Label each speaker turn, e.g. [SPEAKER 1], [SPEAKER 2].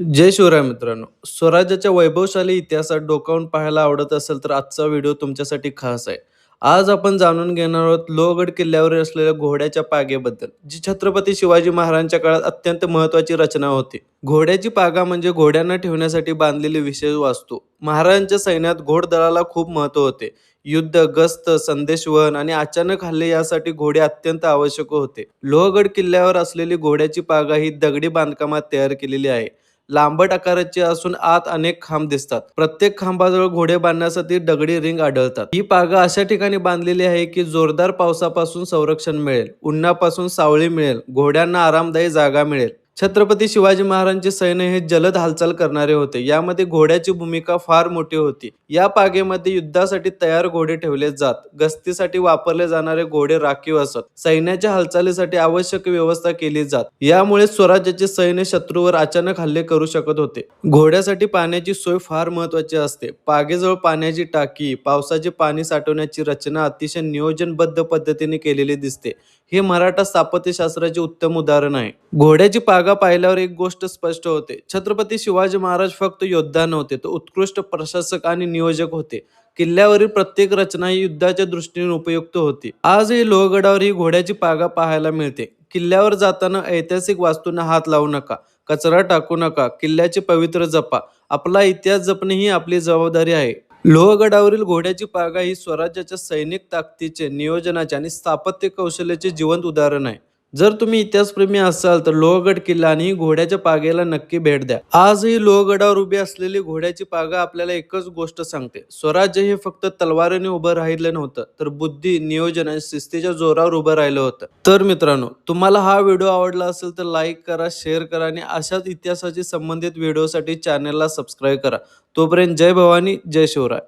[SPEAKER 1] जय शिवराय मित्रांनो. स्वराज्याच्या वैभवशाली इतिहासात डोकावून पाहायला आवडत असेल तर आजचा व्हिडिओ तुमच्यासाठी खास आहे. आज आपण जाणून घेणार आहोत लोहगड किल्ल्यावर असलेल्या घोड्याच्या पागेबद्दल जी छत्रपती शिवाजी महाराजांच्या काळात अत्यंत महत्वाची रचना होती. घोड्याची पागा म्हणजे घोड्यांना ठेवण्यासाठी बांधलेली विशेष वास्तू. महाराजांच्या सैन्यात घोडदळाला खूप महत्त्व होते. युद्ध गस्त संदेशवहन आणि अचानक हल्ले यासाठी घोडे अत्यंत आवश्यक होते. लोहगड किल्ल्यावर असलेली घोड्याची पागा ही दगडी बांधकामात तयार केलेली आहे. लांबट आकाराची असून आत अनेक खांब दिसतात. प्रत्येक खांबाजवळ घोडे बांधण्यासाठी दगडी रिंग आढळतात. ही पागा अशा ठिकाणी बांधलेली आहे की जोरदार पावसापासून संरक्षण मिळेल उन्हापासून सावळी मिळेल घोड्यांना आरामदायी जागा मिळेल. छत्रपती शिवाजी महाराजांचे सैन्य हे जलद हालचाल करणारे होते. यामध्ये घोड्याची भूमिका फार मोठी होती. या पागेमध्ये युद्धासाठी तयार घोडे ठेवले जात. गस्तीसाठी वापरले जाणारे घोडे राखीव असत. सैन्याच्या हालचालीसाठी आवश्यक व्यवस्था केली जात. यामुळे स्वराज्याचे सैन्य शत्रूवर अचानक हल्ले करू शकत होते. घोड्यासाठी पाण्याची सोय फार महत्वाची असते. पागेजवळ पाण्याची टाकी पावसाचे पाणी साठवण्याची रचना अतिशय नियोजनबद्ध पद्धतीने केलेली दिसते. हे मराठा स्थापत्यशास्त्राचे उत्तम उदाहरण आहे. घोड्याची पागा पाहिल्यावर एक गोष्ट स्पष्ट होते. छत्रपती शिवाजी महाराज फक्त योद्धा नव्हते तर उत्कृष्ट प्रशासक आणि नियोजक होते. किल्ल्यावरील प्रत्येक रचना ही युद्धाच्या दृष्टीने उपयुक्त होती. आजही लोहगडावर ही घोड्याची पागा पाहायला मिळते. किल्ल्यावर जाताना ऐतिहासिक वास्तूंना हात लावू नका कचरा टाकू नका किल्ल्याचे पवित्र जपा. आपला इतिहास जपणे ही आपली जबाबदारी आहे. लोहगडावरील घोड्याची पागा ही स्वराज्याच्या सैनिक ताकदीचे नियोजनाचे आणि स्थापत्य कौशल्याचे जिवंत उदाहरण आहे. जर तुम्ही इतिहासप्रेमी असाल तर लोहगड किल्ला आणि घोड्याच्या पागेला नक्की भेट द्या. आजही लोहगडावर उभी असलेली घोड्याची पागा आपल्याला एकच गोष्ट सांगते. स्वराज्य हे फक्त तलवारीने उभं राहिलं नव्हतं तर बुद्धी नियोजन आणि शिस्तीच्या जोरावर उभं राहिलं होतं. तर मित्रांनो तुम्हाला हा व्हिडिओ आवडला असेल तर लाईक करा शेअर करा आणि अशाच इतिहासाशी संबंधित व्हिडिओसाठी चॅनलला सबस्क्राईब करा. तोपर्यंत जय भवानी जय शिवराय.